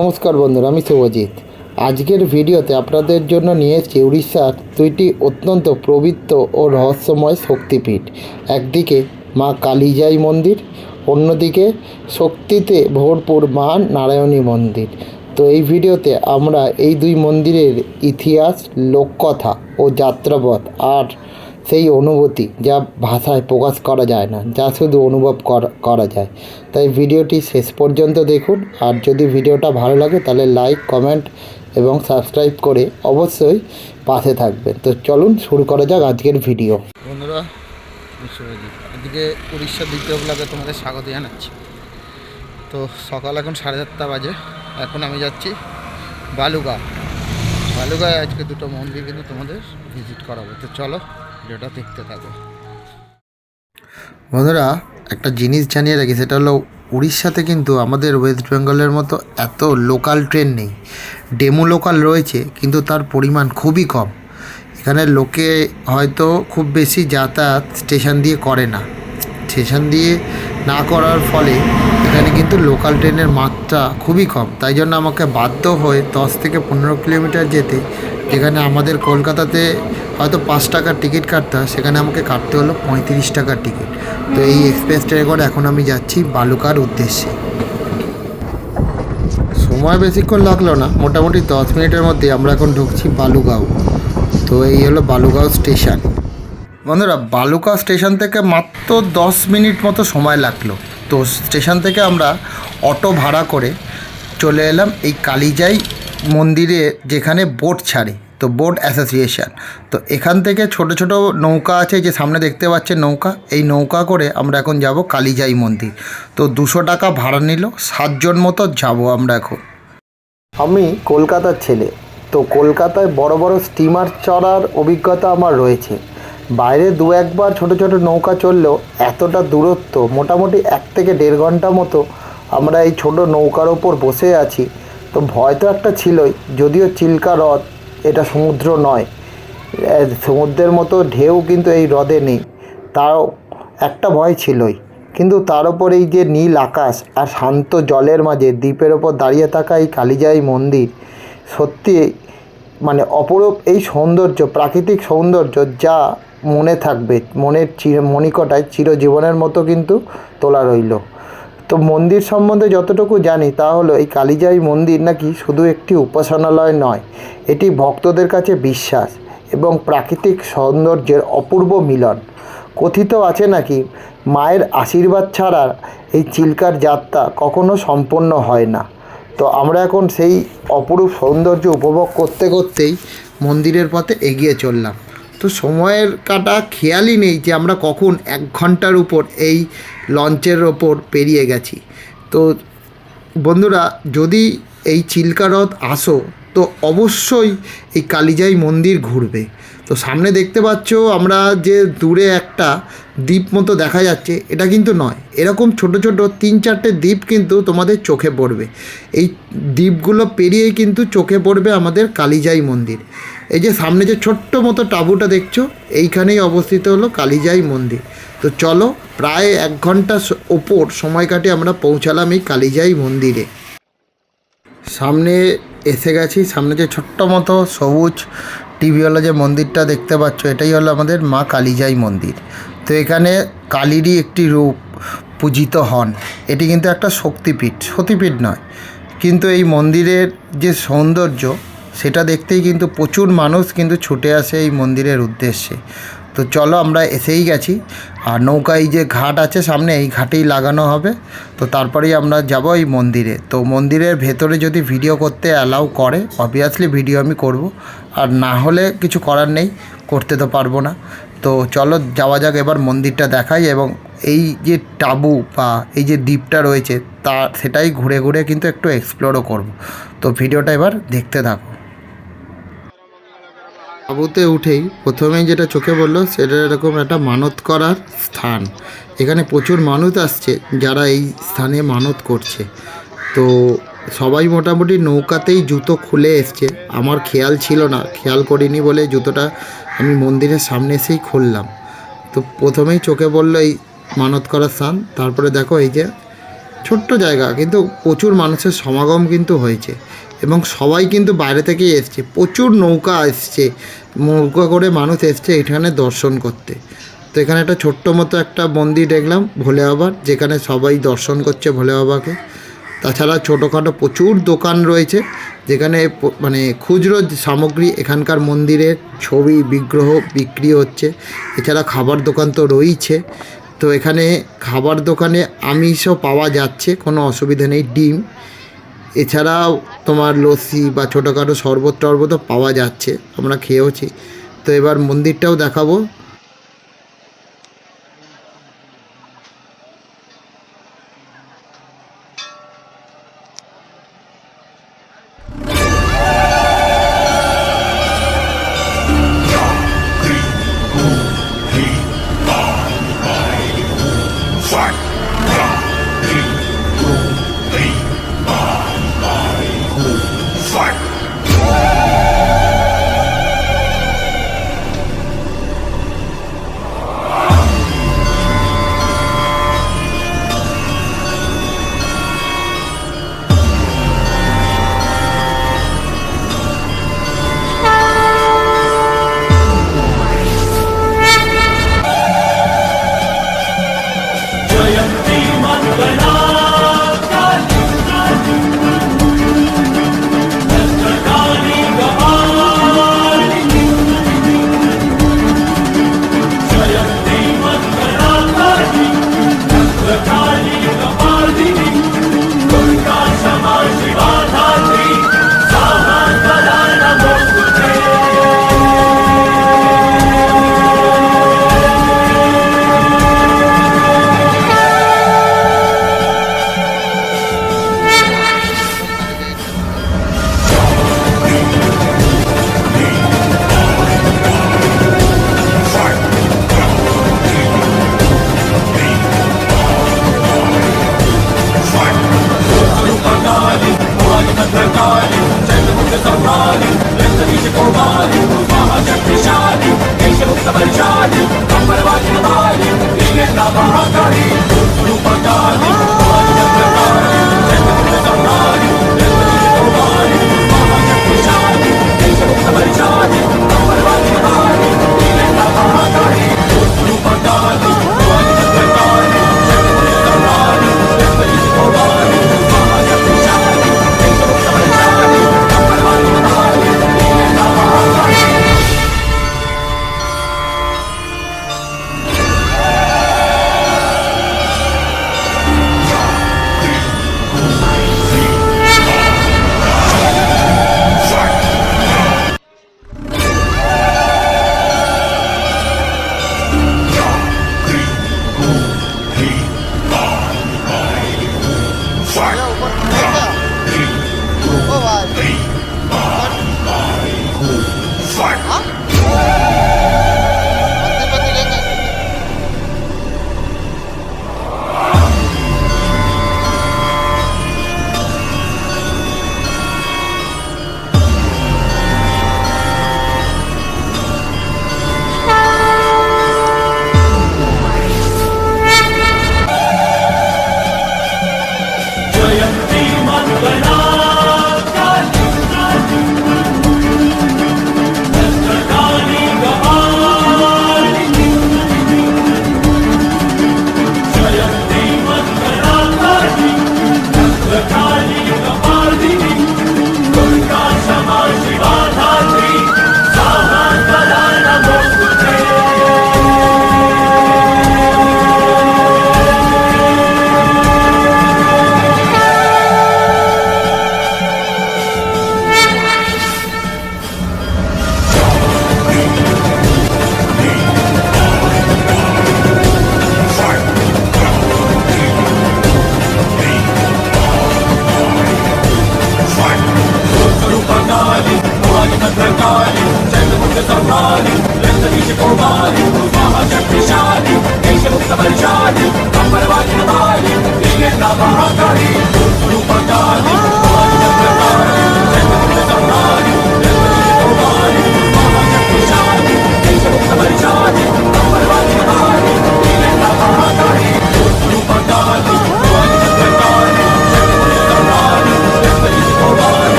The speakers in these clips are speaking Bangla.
নমস্কার বন্ধুরা, আমি শুভজিৎ। আজকের ভিডিওতে আপনাদের জন্য নিয়েছি উড়িষ্যার দুইটি অত্যন্ত পবিত্র ও রহস্যময় শক্তিপীঠ। একদিকে মা কালীজাই মন্দির, অন্যদিকে শক্তিতে ভরপুর মা নারায়ণী মন্দির। তো এই ভিডিওতে আমরা এই দুই মন্দিরের ইতিহাস, লোককথা ও যাত্রাপথ আর সেই অনুভূতি যা ভাষায় প্রকাশ করা যায় না, যা শুধু অনুভব করা যায়। তাই ভিডিওটি শেষ পর্যন্ত দেখুন। আর যদি ভিডিওটা ভালো লাগে, তাহলে লাইক, কমেন্ট এবং সাবস্ক্রাইব করে অবশ্যই পাশে থাকবেন। তো চলুন শুরু করা যাক আজকের ভিডিও। বন্ধুরা শুভজিৎ উড়িষ্যার দ্বিতীয় ব্লগে তোমাদের স্বাগত জানাচ্ছি। তো সকাল এখন সাড়ে সাতটা বাজে। এখন আমি যাচ্ছি বালুগা বালুগায় আজকে দুটো মন্দির কিন্তু তোমাদের ভিজিট করাবো। তো চলো ভিডিওটা দেখতে থাকো। বন্ধুরা, একটা জিনিস জানিয়ে রাখি, সেটা হলো উড়িষ্যাতে কিন্তু আমাদের ওয়েস্ট বেঙ্গলের মতো এত লোকাল ট্রেন নেই। ডেমো লোকাল রয়েছে, কিন্তু তার পরিমাণ খুবই কম। এখানে লোকে হয়তো খুব বেশি যাতায়াত স্টেশন দিয়ে করে না। স্টেশন দিয়ে না করার ফলে এখানে কিন্তু লোকাল ট্রেনের মাত্রা খুবই কম। তাই জন্য আমাকে বাধ্য হয়ে দশ থেকে পনেরো কিলোমিটার যেতে, যেখানে আমাদের কলকাতাতে হয়তো পাঁচ টাকার টিকিট কাটতে হয়, সেখানে আমাকে কাটতে হলো পঁয়ত্রিশ টাকার টিকিট। তো এই এক্সপ্রেস ট্রেনে করে এখন আমি যাচ্ছি বালুকার উদ্দেশ্যে। সময় বেশিক্ষণ লাগল না, মোটামুটি দশ মিনিটের মধ্যে আমরা এখন ঢুকছি বালুগাঁও। তো এই হলো বালুগাঁও স্টেশন। বন্ধুরা বালুকা স্টেশন থেকে মাত্র দশ মিনিট মতো সময় লাগল। তো স্টেশন থেকে আমরা অটো ভাড়া করে চলে এলাম এই কালিজাই মন্দিরে যেখানে বোট ছাড়ে। তো বোট অ্যাসোসিয়েশন তো এখান থেকে ছোট ছোট নৌকা আছে যে সামনে দেখতে পাচ্ছেন নৌকা, এই নৌকা করে আমরা এখন যাব কালীজাই মন্দির। তো দুশো টাকা ভাড়া নিল, সাতজন মতো যাব আমরা এখন। আমি কলকাতার ছেলে, তো কলকাতায় বড় বড় স্টিমার চড়ার অভিজ্ঞতা আমার রয়েছে। বাইরে দু একবার ছোট ছোট নৌকা চললেও এতটা দূরত্ব, মোটামুটি এক থেকে দেড় ঘণ্টা মতো আমরা এই ছোট নৌকার ওপর বসে আছি। তো ভয় তো একটা ছিলই, যদিও চিল্কা হ্রদ এটা সমুদ্র নয়। সমুদ্রের মতো ঢেউ কিন্তু এই হ্রদে নেই। তাও একটা ভয় ছিলই। কিন্তু তার ওপর এই যে নীল আকাশ আর শান্ত জলের মাঝে দ্বীপের ওপর দাঁড়িয়ে থাকা এই কালিজাই মন্দির, সত্যি মানে অপরূপ এই সৌন্দর্য, প্রাকৃতিক সৌন্দর্য যা মনে থাকবে, মনের চির মণিকটায় চিরজীবনের মতো কিন্তু তোলা রইল। তো মন্দির সম্বন্ধে যতটুকু জানি তা হলো এই কালিজাই মন্দির নাকি শুধু একটি উপাসনালয় নয়, এটি ভক্তদের কাছে বিশ্বাস এবং প্রাকৃতিক সৌন্দর্যের অপূর্ব মিলন। কথিত আছে নাকি, মায়ের আশীর্বাদ ছাড়া এই চিল্কার যাত্রা কখনো সম্পন্ন হয় না। তো আমরা এখন সেই অপরূপ সৌন্দর্য উপভোগ করতে করতেই মন্দিরের পথে এগিয়ে চললাম। তো সময়ের কাটা খেয়ালই নেই যে আমরা কখন এক ঘণ্টার উপর এই লঞ্চের ওপর পেরিয়ে গেছি। তো বন্ধুরা, যদি এই চিল্কা হ্রদ আসো, তো অবশ্যই এই কালিজাই মন্দির ঘুরবে। তো সামনে দেখতে পাচ্ছ আমরা যে দূরে একটা দ্বীপ মতো দেখা যাচ্ছে, এটা কিন্তু নয়। এরকম ছোট ছোট তিন চারটে দ্বীপ কিন্তু তোমাদের চোখে পড়বে। এই দ্বীপগুলো পেরিয়েই কিন্তু চোখে পড়বে আমাদের কালিজাই মন্দির। এই যে সামনে যে ছোট্ট মতো টাবুটা দেখছ, এইখানেই অবস্থিত হলো কালিজাই মন্দির। তো চলো, প্রায় এক ঘণ্টা ওপর সময় কাটিয়ে আমরা পৌঁছালাম এই কালিজাই মন্দিরে। সামনে এসে গেছি, সামনে যে ছোট্ট মতো সবুজ টিভিওয়ালা যে মন্দিরটা দেখতে পাচ্ছ, এটাই হলো আমাদের মা কালীজাই মন্দির। তো এখানে কালীরই একটি রূপ পূজিত হন। এটি কিন্তু একটা শক্তিপীঠ। সতীপীঠ নয়, কিন্তু এই মন্দিরের যে সৌন্দর্য, সেটা দেখতেই কিন্তু প্রচুর মানুষ কিন্তু ছুটে আসে এই মন্দিরের উদ্দেশ্যে। তো চলো আমরা এসেই গেছি। আর নৌকায় যে ঘাট আছে সামনে, এই ঘাটেই লাগানো হবে। তো তারপরেই আমরা যাব এই মন্দিরে। তো মন্দিরের ভেতরে যদি ভিডিও করতে অ্যালাউ করে অবভিয়াসলি ভিডিও আমি করব। আর না হলে কিছু করার নেই, করতে তো পারব না। তো চলো যাওয়া যাক, এবার মন্দিরটা দেখাই এবং এই যে টাবু বা এই যে দ্বীপটা রয়েছে, তা সেটাই ঘুরে ঘুরে কিন্তু একটু এক্সপ্লোরও করব। তো ভিডিওটা এবার দেখতে থাকো। তাঁবুতে উঠেই প্রথমেই যেটা চোখে পড়ল, সেটা এরকম একটা মানত করার স্থান। এখানে প্রচুর মানুষ আসছে, যারা এই স্থানে মানত করছে। তো সবাই মোটামুটি নৌকাতেই জুতো খুলে এসছে। আমার খেয়াল ছিল না, খেয়াল করিনি বলে জুতোটা আমি মন্দিরের সামনে এসেই খুললাম। তো প্রথমেই চোখে পড়ল এই মানত করার স্থান, তারপরে দেখো এই যে ছোট্ট জায়গা, কিন্তু প্রচুর মানুষের সমাগম কিন্তু হয়েছে এবং সবাই কিন্তু বাইরে থেকেই এসছে। প্রচুর নৌকা এসছে, নৌকা করে মানুষ এসছে এখানে দর্শন করতে। তো এখানে একটা ছোট্ট মতো একটা মন্দির দেখলাম, ভোলে বাবার, যেখানে সবাই দর্শন করছে ভোলে বাবাকে। তাছাড়া ছোটোখাটো প্রচুর দোকান রয়েছে, যেখানে মানে খুচরো সামগ্রী এখানকার মন্দিরের ছবি, বিগ্রহ বিক্রি হচ্ছে। এছাড়া খাবার দোকান তো রয়েছে। তো এখানে খাবার দোকানে আমিষও পাওয়া যাচ্ছে, কোনো অসুবিধা নেই, ডিম। এছাড়াও তোমার লস্যি বা ছোটোখাটো শরবত টরবতও পাওয়া যাচ্ছে, আমরা খেয়েওছি। তো এবার মন্দিরটাও দেখাবো।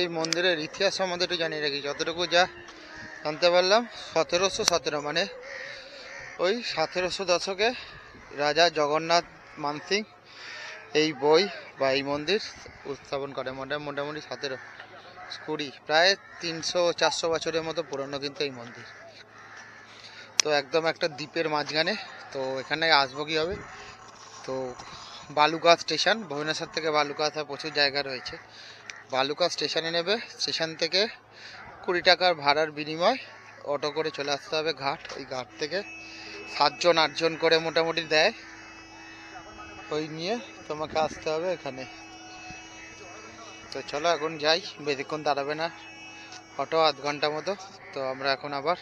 এই মন্দিরের ইতিহাস সম্বন্ধে একটু জানিয়ে রাখি। যতটুকু যা জানতে পারলাম, সতেরোশো সতেরো মানে ওই সতেরোশো দশকে রাজা জগন্নাথ মানসিং এই বই বা এই মন্দির উত্থাপন করে মোটা মোটামুটি সতেরো কুড়ি, প্রায় তিনশো চারশো বছরের মতো পুরনো কিন্তু এই মন্দির। তো একদম একটা দ্বীপের মাঝখানে, তো এখানে আসব কীভাবে? তো বালুকা স্টেশন, ভুবনেশ্বর থেকে বালুকা আসার প্রচুর জায়গা রয়েছে। বালুকা স্টেশনে নেবে, স্টেশন থেকে কুড়ি টাকার ভাড়ার বিনিময় অটো করে চলে আসতে হবে ঘাট। ওই ঘাট থেকে সাতজন, আটজন করে মোটামুটি দেয়। ওই নিয়ে তোমাকে আসতে হবে এখানে। তো চলো এখন যাই, বেশিক্ষণ দাঁড়াবে না। অটো আধ ঘণ্টা মতো। তো আমরা এখন আবার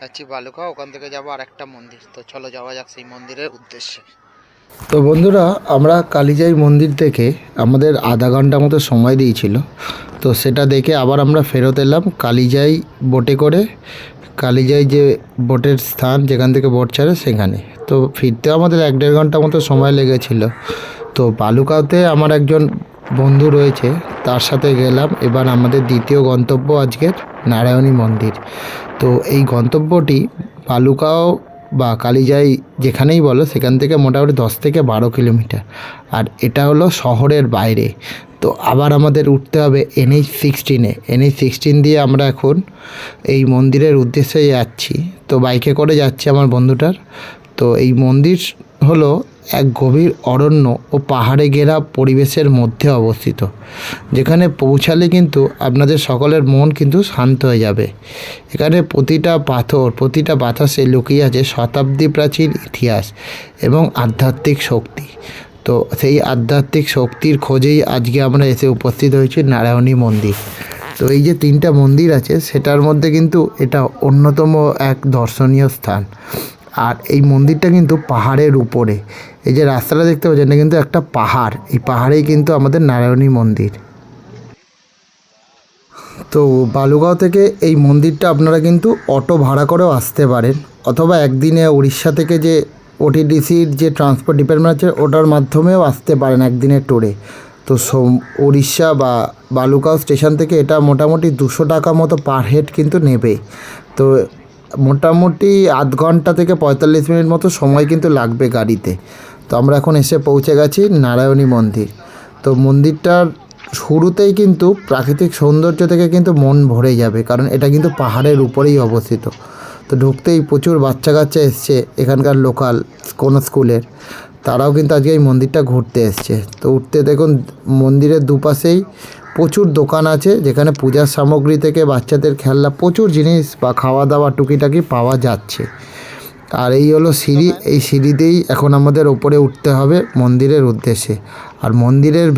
যাচ্ছি বালুকা, ওখান থেকে যাব আর একটা মন্দির। তো চলো যাওয়া যাক সেই মন্দিরের উদ্দেশ্যে। তো বন্ধুরা, আমরা কালীজাই মন্দির থেকে আমাদের আধা ঘণ্টা মতো সময় দিয়েছিল। তো সেটা দেখে আবার আমরা ফেরত এলাম কালীজাই বোটে করে। কালীজাই যে বোটের স্থান যেখান থেকে বোট ছাড়ে সেখানে। তো ফিরতেও আমাদের এক দেড় ঘণ্টা মতো সময় লেগেছিল। তো বালুকাতে আমার একজন বন্ধু রয়েছে, তার সাথে গেলাম। এবার আমাদের দ্বিতীয় গন্তব্য আজকের নারায়ণী মন্দির। তো এই গন্তব্যটি বালুকাও বা কালিজাই যেখানেই বলো, সেখান থেকে মোটামুটি দশ থেকে বারো কিলোমিটার। আর এটা হলো শহরের বাইরে। তো আবার আমাদের উঠতে হবে এনএইচ সিক্সটিনে এনএইচ সিক্সটিন দিয়ে আমরা এখন এই মন্দিরের উদ্দেশ্যে যাচ্ছি। তো বাইকে করে যাচ্ছে আমার বন্ধুটার। তো এই মন্দির হলো এক গভীর অরণ্য ও পাহাড়ে ঘেরা পরিবেশের মধ্যে অবস্থিত। যেখানে পৌঁছালে কিন্তু আপনাদের সকলের মন কিন্তু শান্ত হয়ে যাবে। এখানে প্রতিটা পাথর, প্রতিটা বাতাসে লুকিয়ে আছে শতাব্দী প্রাচীন ইতিহাস এবং আধ্যাত্মিক শক্তি। তো সেই আধ্যাত্মিক শক্তির খোঁজেই আজকে আমরা এসে উপস্থিত হয়েছি নারায়ণী মন্দির। তো এই যে তিনটা মন্দির আছে, সেটার মধ্যে কিন্তু এটা অন্যতম এক দর্শনীয় স্থান। আর এই মন্দিরটা কিন্তু পাহাড়ের উপরে। এই যে রাস্তাটা দেখতে পাচ্ছেন, এটা কিন্তু একটা পাহাড়। এই পাহাড়েই কিন্তু আমাদের নারায়ণী মন্দির। তো বালুগাঁও থেকে এই মন্দিরটা আপনারা কিন্তু অটো ভাড়া করেও আসতে পারেন, অথবা একদিনে উড়িষ্যা থেকে যে ওটিডিসির যে ট্রান্সপোর্ট ডিপার্টমেন্ট আছে, ওটার মাধ্যমেও আসতে পারেন একদিনের ট্যুরে। তো সোম উড়িষ্যা বা বালুগাঁও স্টেশন থেকে এটা মোটামুটি দুশো টাকা মতো পার হেড কিন্তু নেবে। তো মোটামুটি আধ ঘণ্টা থেকে পঁয়তাল্লিশ মিনিট মতো সময় কিন্তু লাগবে গাড়িতে। তো আমরা এখন এসে পৌঁছে গেছি নারায়ণী মন্দির। তো মন্দিরটার শুরুতেই কিন্তু প্রাকৃতিক সৌন্দর্য থেকে কিন্তু মন ভরে যাবে, কারণ এটা কিন্তু পাহাড়ের উপরেই অবস্থিত। তো ঢুকতেই প্রচুর বাচ্চা কাচ্চা এসছে, এখানকার লোকাল, কোনো স্কুলের। তারাও কিন্তু আজকে এই মন্দিরটা ঘুরতে এসছে। তো উঠতে দেখুন, মন্দিরের দুপাশেই প্রচুর দোকান আছে যেখানে পূজার সামগ্রী থেকে বাচ্চাদের খেলনা, প্রচুর জিনিস বা খাওয়া দাওয়া টুকিটাকি পাওয়া যাচ্ছে। আর এই হলো সিঁড়ি, এই সিঁড়িতেই এখন আমাদের ওপরে উঠতে হবে মন্দিরের উদ্দেশ্যে। আর মন্দিরের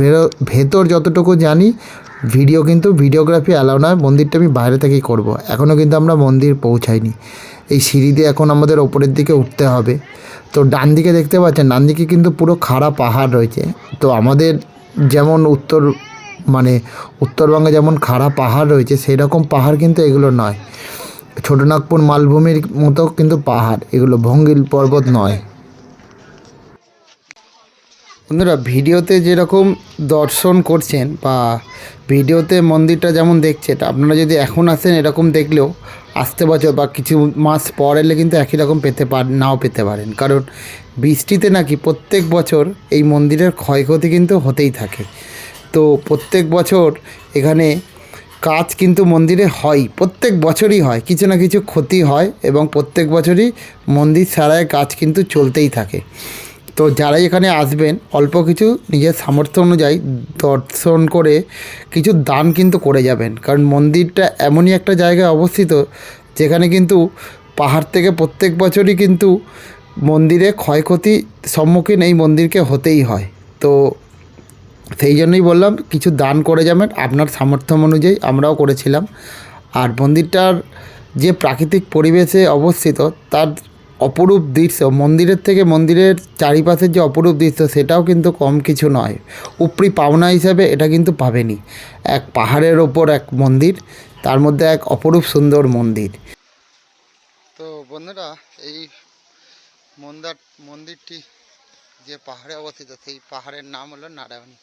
ভেতর যতটুকু জানি, ভিডিও কিন্তু ভিডিওগ্রাফি অ্যালাউ নয়, মন্দিরটা আমি বাইরে থেকেই করব। এখনও কিন্তু আমরা মন্দির পৌঁছাইনি। এই সিঁড়ি দিয়ে এখন আমাদের ওপরের দিকে উঠতে হবে। তো ডান দিকে দেখতে পাচ্ছেন, ডান দিকে কিন্তু পুরো খাড়া পাহাড় রয়েছে। তো আমাদের যেমন উত্তর মানে উত্তরবঙ্গে যেমন খাড়া পাহাড় রয়েছে সেই রকম পাহাড় কিন্তু এগুলো নয়। ছোটনাগপুর মালভূমির মতো কিন্তু পাহাড়, এগুলো ভঙ্গিল পর্বত নয়। বন্ধুরা, ভিডিওতে যেরকম দর্শন করছেন বা ভিডিওতে মন্দিরটা যেমন দেখছেন, আপনারা যদি এখন আসেন এরকম দেখলেও আসতে বছর বা কিছু মাস পর এলে কিন্তু একই রকম পেতে পার, নাও পেতে পারেন। কারণ বৃষ্টিতে নাকি প্রত্যেক বছর এই মন্দিরের ক্ষয়ক্ষতি কিন্তু হতেই থাকে। তো প্রত্যেক বছর এখানে কাজ কিন্তু মন্দিরে হয়, প্রত্যেক বছরই হয়, কিছু না কিছু ক্ষতি হয় এবং প্রত্যেক বছরই মন্দির সারায় কাজ কিন্তু চলতেই থাকে। তো যারাই এখানে আসবেন, অল্প কিছু নিজের সামর্থ্য অনুযায়ী দর্শন করে কিছু দান কিন্তু করে যাবেন। কারণ মন্দিরটা এমনই একটা জায়গায় অবস্থিত, যেখানে কিন্তু পাহাড় থেকে প্রত্যেক বছরই কিন্তু মন্দিরে ক্ষয়ক্ষতি সম্মুখীন এই মন্দিরকে হতেই হয়। তো সেই জন্যই বললাম, কিছু দান করে যাবেন। আপনার সামর্থ্য অনুযায়ী আমরাও করেছিলাম। আর মন্দিরটার যে প্রাকৃতিক পরিবেশে অবস্থিত, তার অপরূপ দৃশ্য, মন্দিরের থেকে মন্দিরের চারিপাশের যে অপরূপ দৃশ্য, সেটাও কিন্তু কম কিছু নয়। উপরি পাওনা হিসাবে এটা কিন্তু পাবেনি এক পাহাড়ের ওপর এক মন্দির, তার মধ্যে এক অপরূপ সুন্দর মন্দির। তো বন্ধুরা, এই মন্দার মন্দিরটি যে পাহাড়ে অবস্থিত, সেই পাহাড়ের নাম হলো নারায়ণী।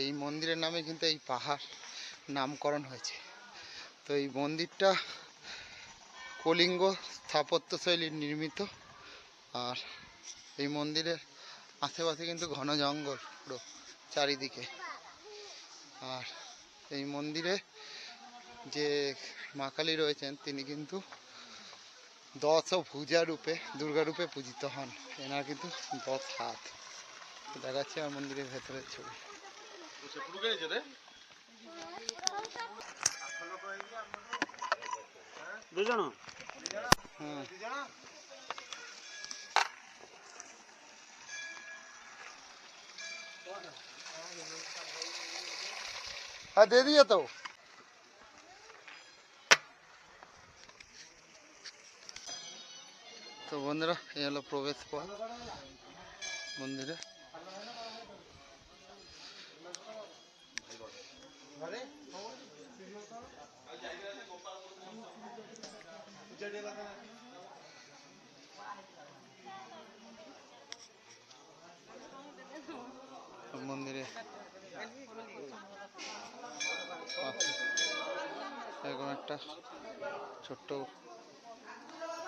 এই মন্দিরের নামে কিন্তু এই পাহাড় নামকরণ হয়েছে। তো এই মন্দিরটা কলিঙ্গ স্থাপত্যশৈলীর নির্মিত। আর এই মন্দিরের আশেপাশে কিন্তু ঘন জঙ্গল পুরো চারিদিকে। আর এই মন্দিরে যে মা কালী রয়েছেন, তিনি কিন্তু দশ ও ভুজা রূপে দুর্গা রূপে পূজিত হন। এনার কিন্তু দশ হাত। দেখাচ্ছে আর মন্দিরের ভেতরের ছবি। হুম হ্যাঁ। দিয়ে দিয়ে তো বন্ধুরা এই হলো প্রবেশ পথ মন্দিরে। মন্দিরে। পাশে এরকম একটা ছোট্ট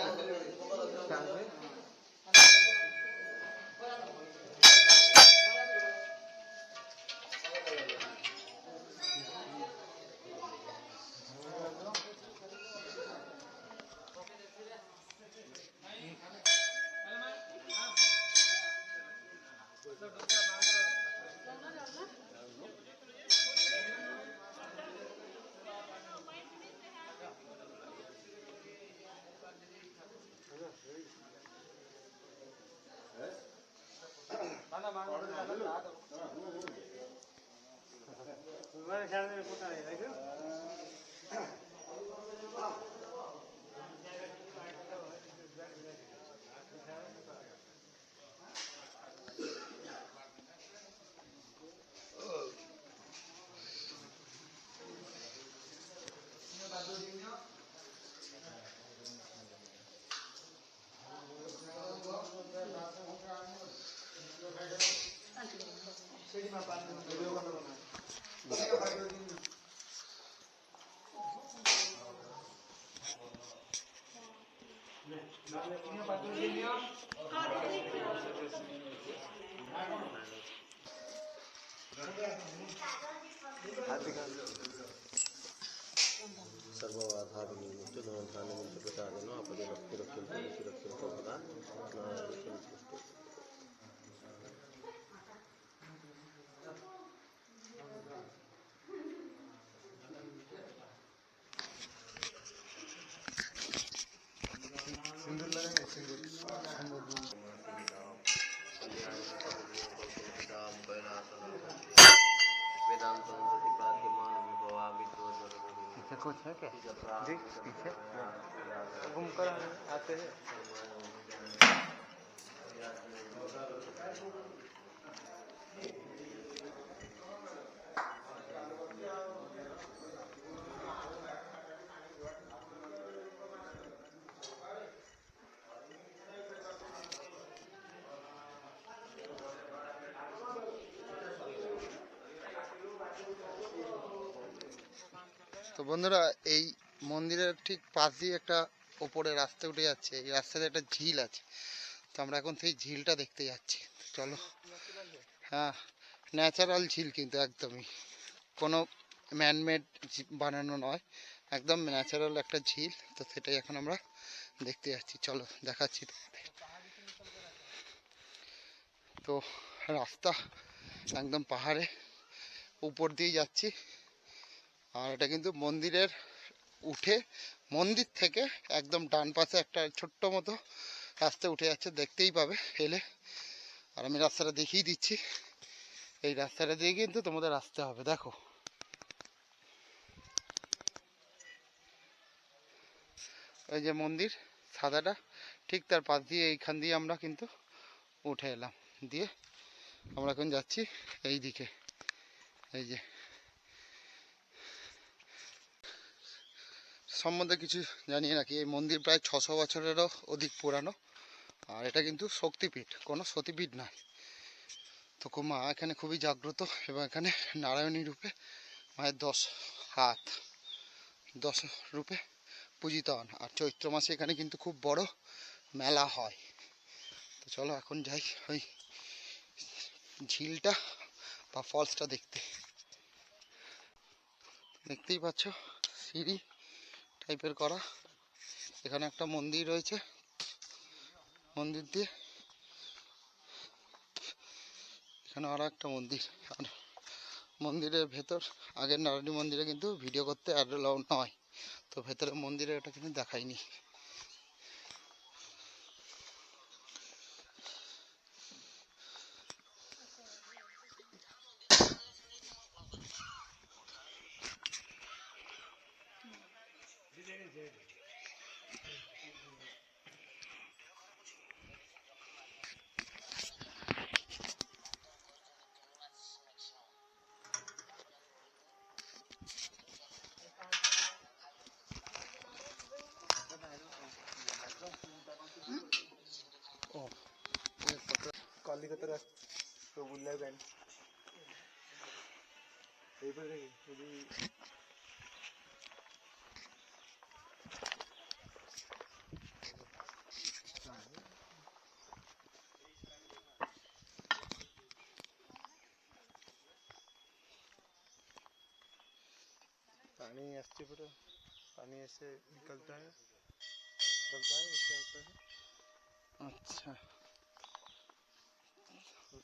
থাকবে কোথায় 이렇게 이렇게 이렇게 이렇게 하다가 하나 둘 कुछ है क्या? जी पीछे घूम कर आते हैं। তো বন্ধুরা, এই মন্দিরের ঠিক পাশ দিয়ে একটা ওপরে রাস্তা উঠে যাচ্ছে। এই রাস্তাতে একটা ঝিল আছে। তো আমরা এখন সেই ঝিলটা দেখতে যাচ্ছি। চলো। হ্যাঁ ন্যাচারাল ঝিল কিন্তু একদমই। কোনো ম্যানমেড বানানো নয়। একদম ন্যাচারাল একটা ঝিল। তো সেটাই এখন আমরা দেখতে যাচ্ছি। চলো, দেখাচ্ছি তো রাস্তা একদম পাহাড়ে উপর দিয়ে যাচ্ছি। আর এটা কিন্তু মন্দিরের উঠে, মন্দির থেকে একদম ডান পাশে একটা ছোট্ট মতো রাস্তা উঠে যাচ্ছে, দেখতেই পাবে এলে। আর আমি রাস্তাটা দেখিয়ে দিচ্ছি। এই রাস্তাটা দিয়ে কিন্তু তোমাদের আসতে হবে, দেখো। এই যে মন্দির, সাদাটা, ঠিক তার পাশ দিয়ে এইখান দিয়ে আমরা কিন্তু উঠে এলাম। দিয়ে আমরা এখন যাচ্ছি এই দিকে এই যে সম্বন্ধে কিছু জানি নাকি এই মন্দির প্রায় ছশো বছরেরও অধিক পুরানো। আর এটা কিন্তু শক্তিপীঠ, কোনো সতীপীঠ নয়। তো মা, এখানে খুবই জাগ্রত এবং এখানে নারায়ণী রূপে মায়ের দশ হাত, দশ রূপে পূজিত হন। আর চৈত্র মাসে এখানে কিন্তু খুব বড় মেলা হয়। তো চলো এখন যাই ওই ঝিলটা বা ফলসটা দেখতে। দেখতেই পাচ্ছ সিঁড়ি টাইপের করা। এখানে একটা মন্দির রয়েছে। মন্দির দিয়ে এখানে আরও একটা মন্দির। আর মন্দিরের ভেতর, আগের নারায়ণী মন্দিরে কিন্তু ভিডিও করতে অ্যালাউ নয়। তো ভেতরে মন্দিরে এটা কিন্তু मालिक तो रह तो बुल्ला रहा ये पर नहीं भी पानी ऐसे फिर पानी ऐसे निकलता है निकलता है, ऐसे आता है। अच्छा।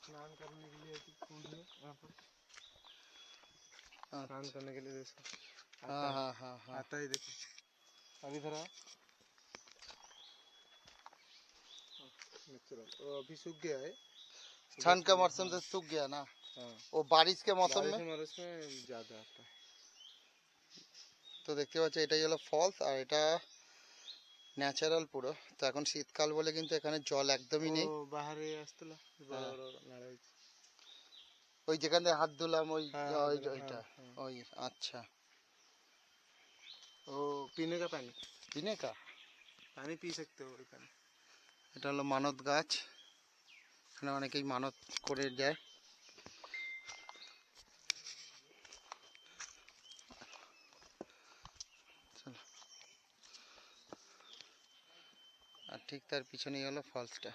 स्नान करने के लिए अभी कुंड है यहाँ पर আচ্ছা। स्नान करने के लिए देखो हाँ आता है हाँ हाँ हाँ आता ही देखो अभी इधर आओ नेचुरल वो अभी सूख गया है ठंड का मौसम से सूख गया ना हाँ वो बारिश के मौसम बारिश में में बारिश में ज्यादा आता है তো দেখতে পাচ্ছ এটাই হলো ফলস আর এটা ন্যাচারাল পুরো তো এখন শীতকাল বলে কিন্তু এখানে জল একদমই নেই ও বাহারে আসতলা বড় হ্যাঁ। বড় নাড়া হয়েছে ওই যেখান থেকে হাত ধুলাম ওই হ্যাঁ, ওই হ্যাঁ, ওইটা হ্যাঁ। ওই আচ্ছা वो पीने का पानी পিনে কা पानी पी सकते हो वही पानी এটা হলো মানত গাছ এখানে অনেকেই মানত করে যায় ঠিক তার পিছনেই হলো ফলসটা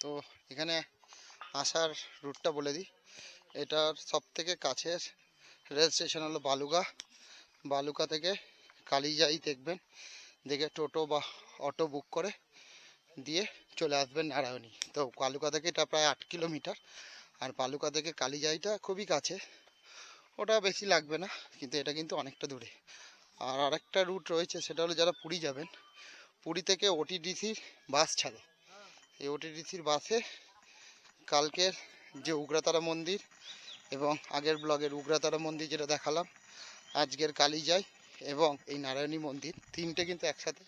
তো এখানে আসার রুটটা বলে দিই। এটার সব থেকে কাছের রেল স্টেশন হলো বালুগা বালুকা থেকে কালিজাই দেখবেন। দেখে টোটো বা অটো বুক করে দিয়ে চলে আসবেন নারায়ণী। তো বালুকা থেকে এটা প্রায় আট কিলোমিটার। আর বালুকা থেকে কালিজাইটা খুবই কাছে। ওটা বেশি লাগবে না, কিন্তু এটা কিন্তু অনেকটা দূরে। আর আরেকটা রুট রয়েছে, সেটা হলো যারা পুরী যাবেন, পুরী থেকে ওটিডিসির বাস ছাড়ে। এই ওটিডিসির বাসে কালকের যে উগ্রাতারা মন্দির এবং আগের ব্লগের উগ্রাতারা মন্দির যেটা দেখালাম, আজকের কালিজাই এবং এই নারায়ণী মন্দির, তিনটে কিন্তু একসাথে।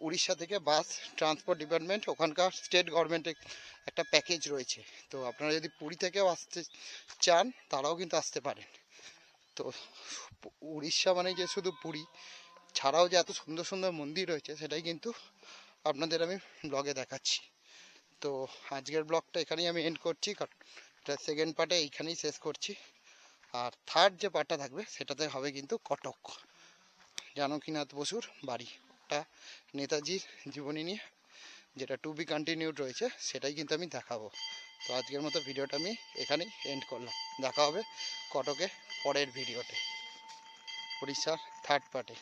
উড়িষ্যা থেকে বাস ট্রান্সপোর্ট ডিপার্টমেন্ট ওখানকার স্টেট গভর্নমেন্টের একটা প্যাকেজ রয়েছে। তো আপনারা যদি পুরী থেকেও আসতে চান, তারাও কিন্তু আসতে পারেন। তো উড়িষ্যা মানে যে শুধু পুরী, ছাড়াও যে এত সুন্দর সুন্দর মন্দির রয়েছে, সেটাই কিন্তু আপনাদের আমি ব্লগে দেখাচ্ছি। তো আজকের ব্লগটা এখানেই আমি এন্ড করছি কারণ এটা সেকেন্ড পার্টে এইখানেই শেষ করছি। আর থার্ড যে পার্টটা থাকবে, সেটাতে হবে কিন্তু কটক। জানকীনাথ বসুর বাড়ি ওটা নেতাজির জীবনী নিয়ে, যেটা টু বি কন্টিনিউড রয়েছে, সেটাই কিন্তু আমি দেখাবো। তো আজকের মতো ভিডিওটা আমি এখানেই এন্ড করলাম। দেখা হবে কটকে পরের ভিডিওতে। উড়িষ্যার থার্ড পার্টে